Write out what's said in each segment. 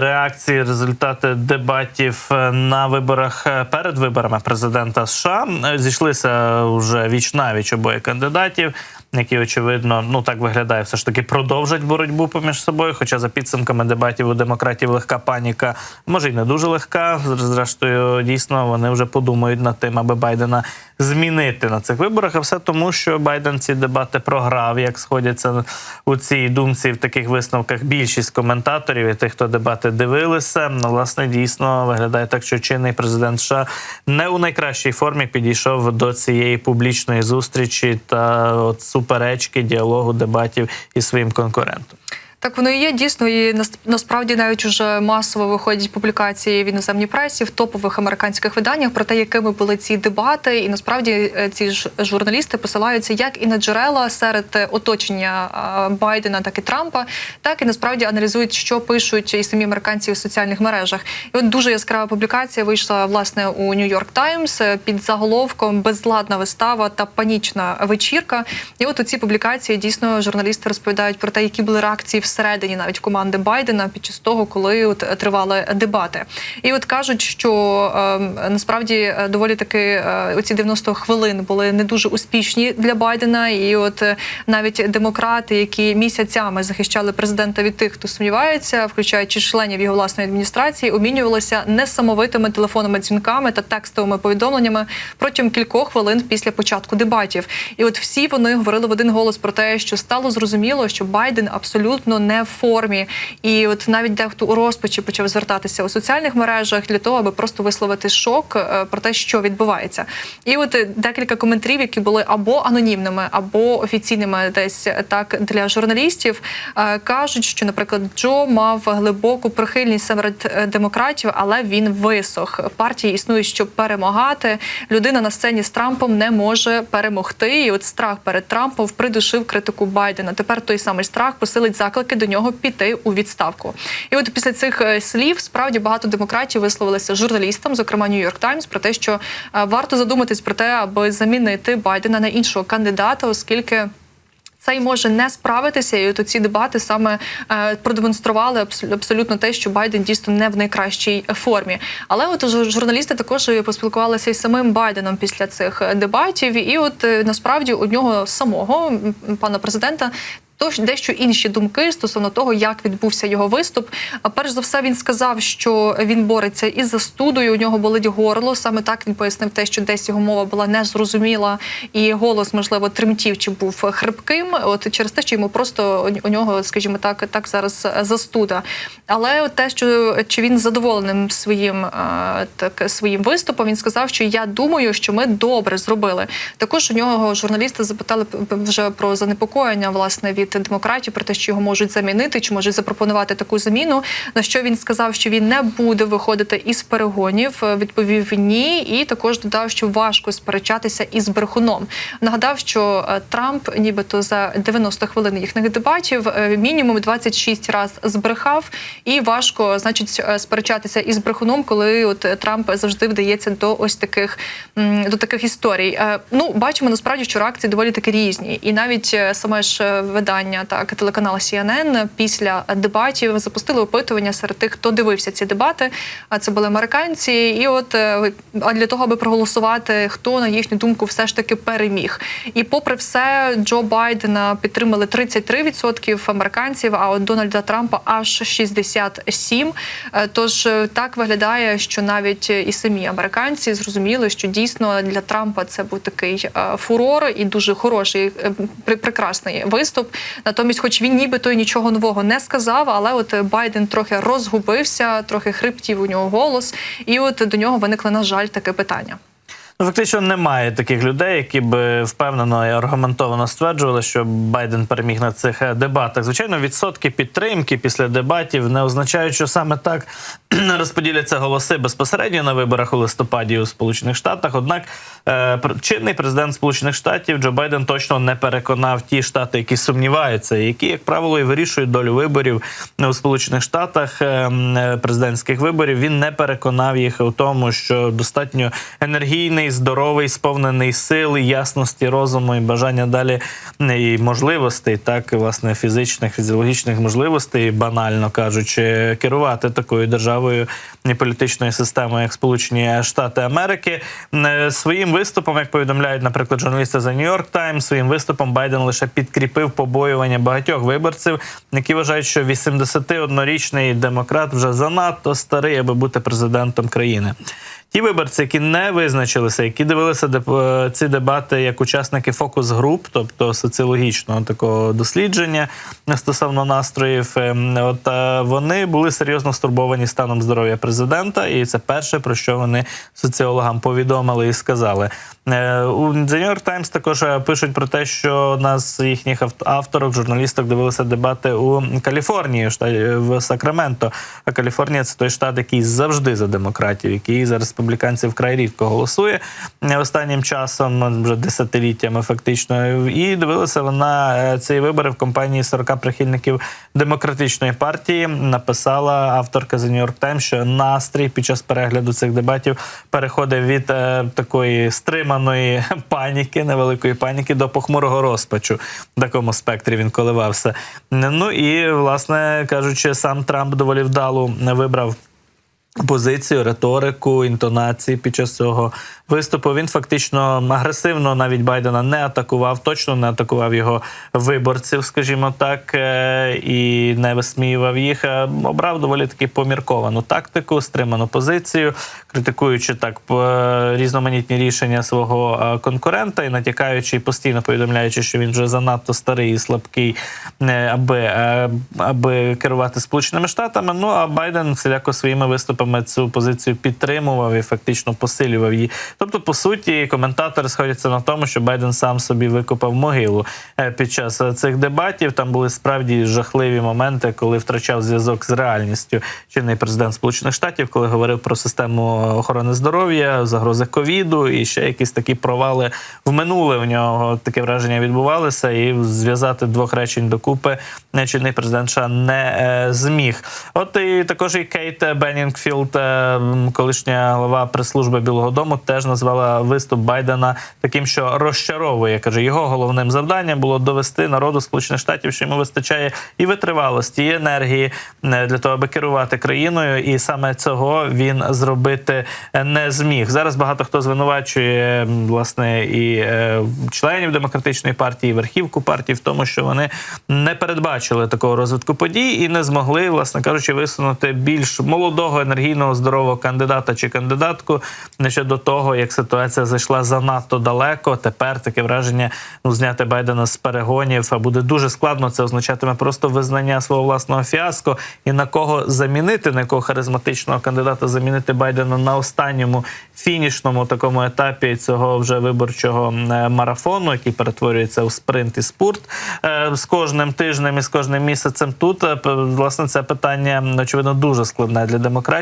Реакції, результати дебатів е, на виборах е, перед виборами президента США Е, зійшлися вже віч навіч обоє кандидатів, які очевидно, ну так виглядає, все ж таки продовжать боротьбу поміж собою. Хоча за підсумками дебатів у демократів легка паніка, може й не дуже легка. Зрештою, дійсно, вони вже подумають над тим, аби Байдена змінити на цих виборах. А все тому, що Байден ці дебати програв, як сходяться у цій думці в таких висновках більшість коментаторів і тих, хто дебати дивилися. Ну, власне, дійсно виглядає так, що чинний президент США не у найкращій формі підійшов до цієї публічної зустрічі та от суперечки, діалогу, дебатів із своїм конкурентом. Так воно і є дійсно, і насправді навіть уже масово виходять публікації в іноземній пресі в топових американських виданнях про те, якими були ці дебати. І насправді е, ці ж журналісти посилаються як і на джерела серед е, оточення Байдена, так і Трампа, так і насправді аналізують, що пишуть і самі американці у соціальних мережах. І от дуже яскрава публікація вийшла власне у Нью-Йорк Таймс е, під заголовком Безладна вистава та панічна вечірка. І от у цій публікації дійсно журналісти розповідають про те, які були реакції всередині навіть команди Байдена під час того, коли от е, тривали дебати. І от кажуть, що е, насправді е, доволі таки е, оці 90 хвилин були не дуже успішні для Байдена. І от е, навіть демократи, які місяцями захищали президента від тих, хто сумнівається, включаючи членів його власної адміністрації, обмінювалися несамовитими телефонними дзвінками та текстовими повідомленнями протягом кількох хвилин після початку дебатів. І от всі вони говорили в один голос про те, що стало зрозуміло, що Байден абсолютно не в формі, і от навіть дехто у розпачі почав звертатися у соціальних мережах для того, аби просто висловити шок е, про те, що відбувається. І от е, декілька коментарів, які були або анонімними, або офіційними, десь е, так для журналістів, кажуть, що, наприклад, Джо мав глибоку прихильність серед демократів, але він висох. Партії існують, щоб перемагати. Людина на сцені з Трампом не може перемогти. І от страх перед Трампом придушив критику Байдена. Тепер той самий страх посилить заклики до нього піти у відставку. І от після цих е, слів справді багато демократів висловилися журналістам, зокрема Нью-Йорк Таймс, про те, що е, варто задуматись про те, аби замінити Байдена на іншого кандидата, оскільки. Цей може не справитися, і от ці дебати саме е, продемонстрували абсолютно те, що Байден дійсно не в найкращій формі. Але от журналісти також поспілкувалися із самим Байденом після цих дебатів, і от насправді у нього самого пана президента. Тож дещо інші думки стосовно того, як відбувся його виступ. А перш за все, він сказав, що він бореться із застудою. У нього болить горло. Саме так він пояснив те, що десь його мова була незрозуміла, і голос, можливо, тремтів чи був хрипким. От через те, що йому просто у нього, скажімо так, так зараз застуда. Але те, що чи він задоволеним своїм е, так своїм виступом, він сказав, що я думаю, що ми добре зробили. Також у нього журналісти запитали вже про занепокоєння власне від демократів про те, що його можуть замінити, чи можуть запропонувати таку заміну. На що він сказав, що він не буде виходити із перегонів. Е, Відповів ні, і також додав, що важко сперечатися із брехуном. Нагадав, що е, Трамп, нібито за 90 хвилин їхніх дебатів, е, мінімум 26 разів збрехав, і важко, значить, сперечатися із брехуном, коли от Трамп завжди вдається до ось таких до таких історій. Ну, бачимо насправді, що реакції доволі таки різні, і навіть саме ж е, видання, так телеканал CNN після дебатів запустили опитування серед тих, хто дивився ці дебати. А це були американці, і от е, а для того, аби проголосувати, хто на їхню думку все ж таки переміг. І попри все, Джо Байдена підтримали 33% американців, а от Дональда Трампа аж 67%. Е, Тож е, так виглядає, що навіть і самі американці зрозуміли, що дійсно для Трампа це був такий фурор і дуже хороший, прекрасний виступ. Натомість, хоч він нібито нічого нового не сказав, але от Байден трохи розгубився, трохи хриптів у нього голос, і от до нього виникли, на жаль, таке питання. Ну, фактично немає таких людей, які б впевнено і аргументовано стверджували, що Байден переміг на цих е, дебатах. Звичайно, відсотки підтримки після дебатів не означають, що саме так розподіляться голоси безпосередньо на виборах у листопаді у Сполучених Штатах. Однак е, чинний президент Сполучених Штатів Джо Байден точно не переконав ті штати, які сумніваються, які, як правило, і вирішують долю виборів у Сполучених Штатах е, президентських виборів. Він не переконав їх у тому, що достатньо енергійний енергійний, здоровий, сповнений сили, ясності розуму і бажання далі і можливостей, так власне фізичних, фізіологічних можливостей, банально кажучи, керувати такою державою і політичною системою, як Сполучені Штати Америки. Е, Своїм виступом, як повідомляють, наприклад, журналісти за Нью-Йорк Таймс, своїм виступом Байден лише підкріпив побоювання багатьох виборців, які вважають, що 81-річний демократ вже занадто старий, аби бути президентом країни. Ті виборці, які не визначилися, які дивилися е, ці дебати як учасники фокус-груп, тобто соціологічного такого дослідження стосовно настроїв, ем, от е, вони були серйозно стурбовані станом здоров'я президента, і це перше про що вони соціологам повідомили і сказали. Е, У The New York Times також е, пишуть про те, що нас їхніх авторок, журналісток дивилися дебати у Каліфорнії, в в Сакраменто. А Каліфорнія це той штат, який завжди за демократів, який за республіканців вкрай рідко голосує е, останнім часом, вже десятиліттями фактично. І дивилися вона е, ці вибори в компанії 40 прихильників демократичної партії. Написала авторка The New York Times, що настрій під час перегляду цих дебатів переходить від е, такої стриманої паніки, невеликої паніки до похмурого розпачу. В такому спектрі він коливався. Ну і, власне кажучи, сам Трамп доволі вдало вибрав. Позицію, риторику, інтонації під час цього виступу він фактично агресивно навіть Байдена не атакував, точно не атакував його виборців, скажімо так, е, і не висміював їх. а Обрав доволі таки помірковану тактику, стриману позицію, критикуючи так по- різноманітні рішення свого е, конкурента і натякаючи і постійно повідомляючи, що він вже занадто старий і слабкий, е, аби, е, аби керувати Сполученими Штатами. Ну а Байден всіляко своїми виступами цю позицію підтримував і фактично посилював її. Тобто, по суті, коментатори сходяться на тому, що Байден сам собі викопав могилу е, під час е, цих дебатів. Там були справді жахливі моменти, коли втрачав зв'язок з реальністю чинний президент Сполучених Штатів, коли говорив про систему охорони здоров'я, загрози ковіду і ще якісь такі провали в минуле. У нього таке враження відбувалося, і зв'язати двох речень докупи е, чинний президент США не зміг. От і також і Кейт Беннінгфілд, м, колишня голова прес-служби Білого Дому, теж назвала виступ Байдена таким, що розчаровує. каже, його головним завданням було довести народу Сполучених Штатів, що йому вистачає і витривалості, і енергії е, для того, аби керувати країною, і саме цього він зробити е, не зміг. Зараз багато хто звинувачує власне і е, членів демократичної партії, і верхівку партії в тому, що вони не передбачили такого розвитку подій і не змогли, власне кажучи, висунути більш молодого, енергійного, здорового кандидата чи кандидатку ще до того, як ситуація зайшла занадто далеко. Тепер таке враження ну зняти Байдена з перегонів буде дуже складно. Це означатиме просто визнання свого власного фіаско і на кого замінити, на якого харизматичного кандидата замінити Байдена на останньому фінішному такому етапі цього вже виборчого е, марафону, який перетворюється у спринт і спорт Е, з кожним тижнем і з кожним місяцем. Тут е, власне це питання очевидно дуже складне для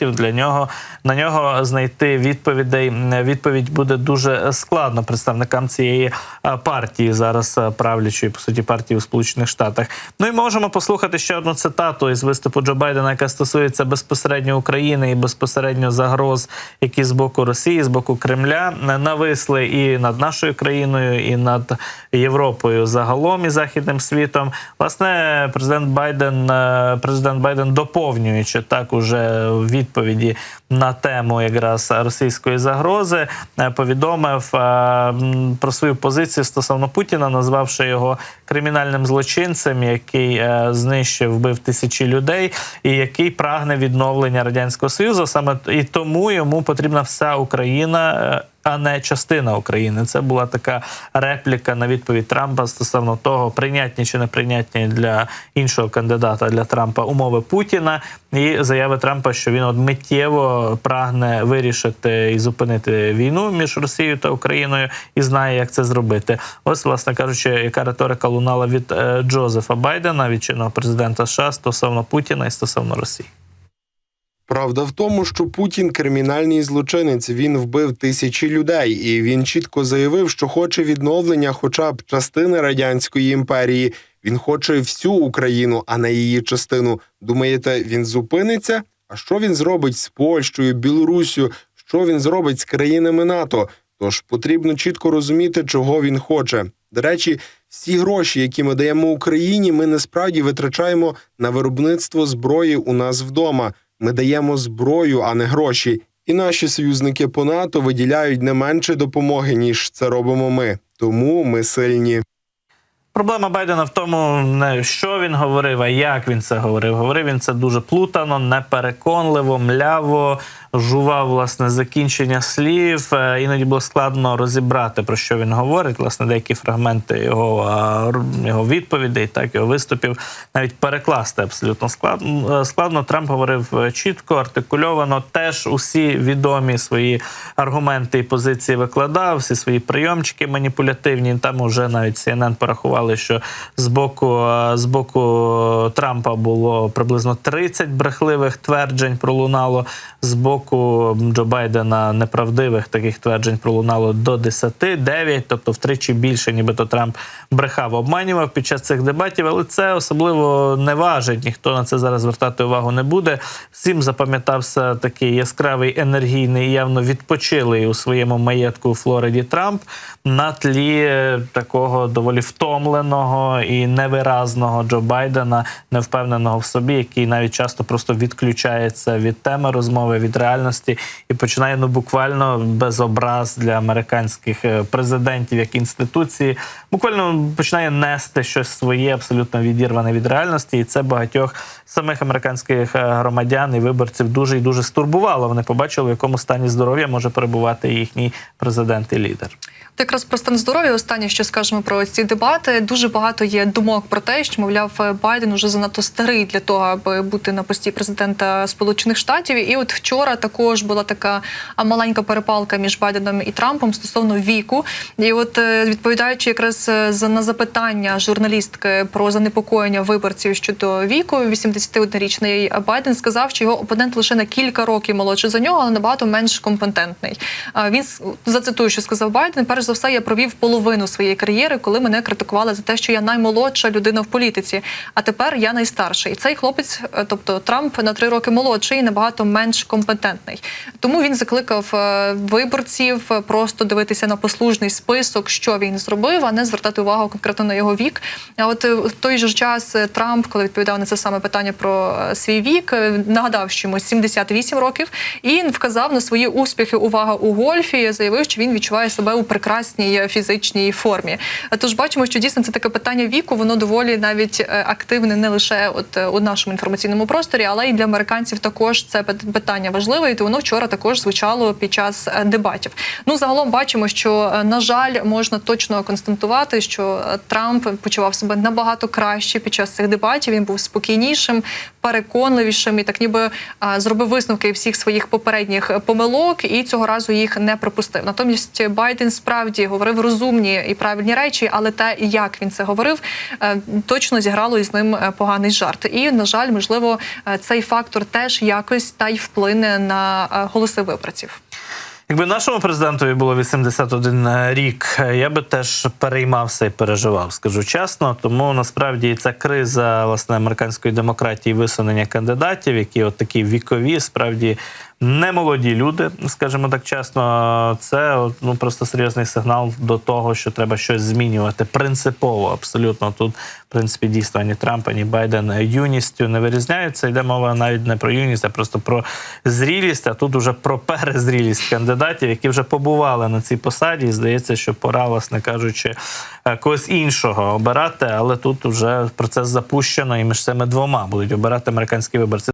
демократів. Для нього на нього знайти відповідей. Відповідь буде дуже складно представникам цієї е, партії зараз е, правлячої по суті партії у Сполучених Штатах. Ну і можемо послухати ще одну цитату із виступу Джо Байдена, яка стосується безпосередньо України і безпосередньо загроз, які з боку Росії, з боку Кремля е, нависли і над нашою країною, і над Європою загалом і західним світом. Власне, президент Байден, президент Байден доповнюючи так уже відповіді на тему якраз російської загрози, е, повідомив е, про свою позицію стосовно Путіна, назвавши його кримінальним злочинцем, який е, знищив, вбив тисячі людей, і який прагне відновлення радянського союзу. Саме і тому йому потрібна вся Україна. А не частина України. Це була така репліка на відповідь Трампа стосовно того, прийнятні чи неприйнятні для іншого кандидата для Трампа умови Путіна і заяви Трампа, що він от миттєво прагне вирішити і зупинити війну між Росією та Україною і знає, як це зробити. Ось, власне кажучи, яка риторика лунала від е, Джозефа Байдена, від чинного президента США стосовно Путіна і стосовно Росії. Правда в тому, що Путін кримінальний злочинець. Він вбив тисячі людей, і він чітко заявив, що хоче відновлення, хоча б частини радянської імперії. Він хоче всю Україну, а не її частину. Думаєте, він зупиниться? А що він зробить з Польщею, Білоруссю? Що він зробить з країнами НАТО? Тож потрібно чітко розуміти, чого він хоче. До речі, всі гроші, які ми даємо Україні, ми насправді витрачаємо на виробництво зброї у нас вдома. Ми даємо зброю, а не гроші. І наші союзники по НАТО виділяють не менше допомоги, ніж це робимо ми. Тому ми сильні. Проблема Байдена в тому, не що він говорив, а як він це говорив. Говорив він це дуже плутано, непереконливо, мляво, жував власне закінчення слів. Е, Іноді було складно розібрати про що він говорить. Власне, деякі фрагменти його, р- його відповідей, так його виступів, навіть перекласти абсолютно складно. Е, складно. Трамп говорив е, чітко, артикульовано. Теж усі відомі свої аргументи і позиції викладав, всі свої прийомчики маніпулятивні. Там уже навіть CNN порахували, що з боку, е, з боку Трампа було приблизно 30 брехливих тверджень пролунало. З боку Джо Байдена неправдивих таких тверджень пролунало до 10, 9, тобто втричі більше, нібито Трамп брехав, обманював під час цих дебатів, але це особливо не важить. Ніхто на це зараз звертати увагу не буде. Всім запам'ятався такий яскравий, енергійний, явно відпочилий у своєму маєтку у Флориді Трамп на тлі е, такого доволі втомленого і невиразного Джо Байдена, невпевненого в собі, який навіть часто просто відключається від теми розмови, від реальності і починає ну буквально без образ для американських е, президентів як інституції, буквально починає нести щось своє, абсолютно відірване від реальності, і це багатьох самих американських е, громадян і виборців дуже і дуже стурбувало. Вони побачили, в якому стані здоров'я може перебувати їхній президент і лідер. Якраз про стан здоров'я останнє, що скажемо про ці дебати. Дуже багато є думок про те, що мовляв Байден уже занадто старий для того, аби бути на пості президента Сполучених Штатів. І от вчора також була така маленька перепалка між Байденом і Трампом стосовно віку. І от е, відповідаючи якраз е, за на запитання журналістки про занепокоєння виборців щодо віку, 81-річний Байден сказав, що його опонент лише на кілька років молодший за нього, але набагато менш компетентний. Він зацитую, що сказав Байден. Перш за все, я провів половину своєї кар'єри, коли мене критикували за те, що я наймолодша людина в політиці. А тепер я найстарший. І цей хлопець, е, тобто Трамп, на три роки молодший і набагато менш компетентний. Тому він закликав е, виборців е, просто дивитися на послужний список, що він зробив, а не звертати увагу конкретно на його вік. А от в той же час Трамп, коли відповідав на це саме питання про свій вік, нагадав, що йому 78 років, і він вказав на свої успіхи. Увага у гольфі. Заявив, що він відчуває себе у прекрасній е, фізичній формі. Тож бачимо, що дійсно це таке питання віку. Воно доволі навіть е, активне не лише от е, у нашому інформаційному просторі, але й для американців також це питання важливе. І воно вчора також звучало під час дебатів. Ну загалом бачимо, що на жаль, можна точно констатувати, що Трамп почував себе набагато краще під час цих дебатів. Він був спокійнішим, переконливішим і так, ніби а, зробив висновки всіх своїх попередніх помилок, і цього разу їх не пропустив. Натомість Байден справді говорив розумні і правильні речі, але те, як він це говорив, е, точно зіграло із ним е, поганий жарт. І на жаль, можливо, е, цей фактор теж якось та й вплине на голоси виборців. Якби нашому президентові було 81 рік, я би теж переймався і переживав, скажу чесно. Тому насправді ця криза власне американської демократії, висунення кандидатів, які от такі вікові, справді не молоді люди, скажімо так чесно, це ну просто серйозний сигнал до того, що треба щось змінювати принципово. Абсолютно тут, в принципі, дійсно ані Трамп, ані Байден юністю не вирізняються. Йде мова навіть не про юність, а просто про зрілість. А тут уже про перезрілість кандидатів, які вже побували на цій посаді. І здається, що пора, власне кажучи, е, когось іншого обирати. Але тут вже процес запущено, і між цими двома будуть обирати американські виборці.